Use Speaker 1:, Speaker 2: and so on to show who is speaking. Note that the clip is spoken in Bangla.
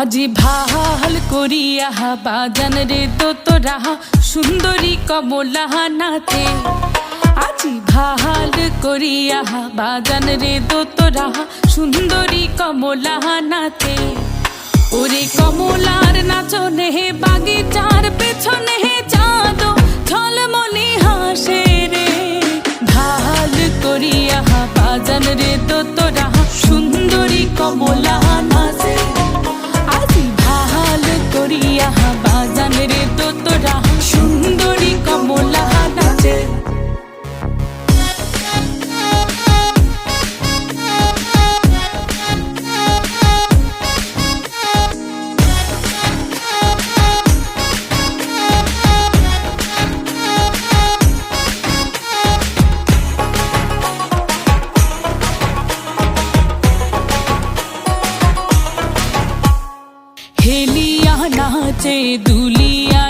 Speaker 1: আজি ভালো করিয়া বাজান রে তোরা সুন্দরী কমলা নাতে আজি ভালো করিয়া বাজান রে তোরা সুন্দরী কমলা নাতে ওরে কমলার নাচনে বাগিচার, পেছনে চাঁদ, ঝলমলি হাসে রে। ভালো করিয়া বাজান রে তো খেলিয়া নাচে দুলিয়া